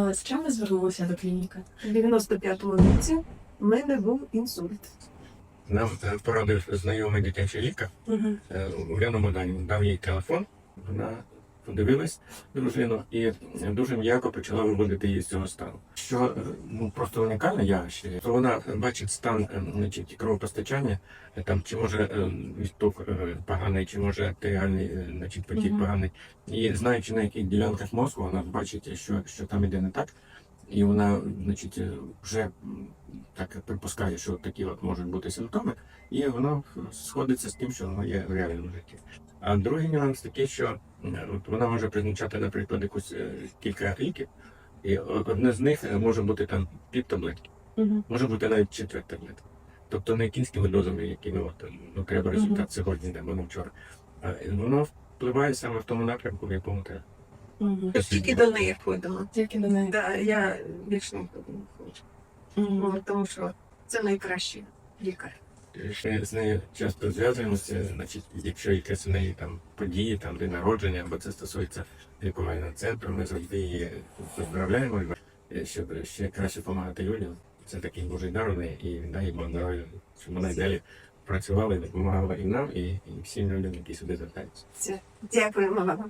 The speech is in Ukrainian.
Але з чим ви звернулися до клініки? В 95-му році в мене був інсульт. Нам е, порадив знайомий дитячий лікар Угу. е, Уляна дав їй телефон. Вона подивилась дружину і дуже м'яко почала виводити її з цього стану. Що е, ну просто унікальне явище, то вона бачить стан е, значить, кровопостачання, е, там чи може відток поганий, чи може артеріальний значить, потік Мгм. поганий. І знаючи на яких ділянках мозку, вона бачить, що, що там іде не так. І вона, значить, вже так припускає, що такі от можуть бути симптоми, і воно сходиться з тим, що воно є в реальному житті. А другий нюанс такий, що от вона може призначати, наприклад, якусь е, кілька ліків, і одне з них е, може бути там пів таблетки, Угу. може бути навіть четверть таблетки. Тобто не кінськими дозами, якими от, е, ну, треба результат сьогодні, або не вчора. А е, воно впливає саме в тому напрямку, в якому треба. Угу. Тільки до неї ходила. Тільки до неї. Да, я більше не хочу. Ну, Тому що це найкращий лікар. Ми з нею часто зв'язуємося, значить, якщо якась у неї там події, там день народження, або це стосується лікувального центру, ми завжди її поздравляємо, щоб ще краще допомагати Юлі. Це такий божий дар і він дає Бог здоров'я, щоб вона далі працювала і допомагала і нам, і, і всім людям, які сюди звертаються. Дякуємо вам.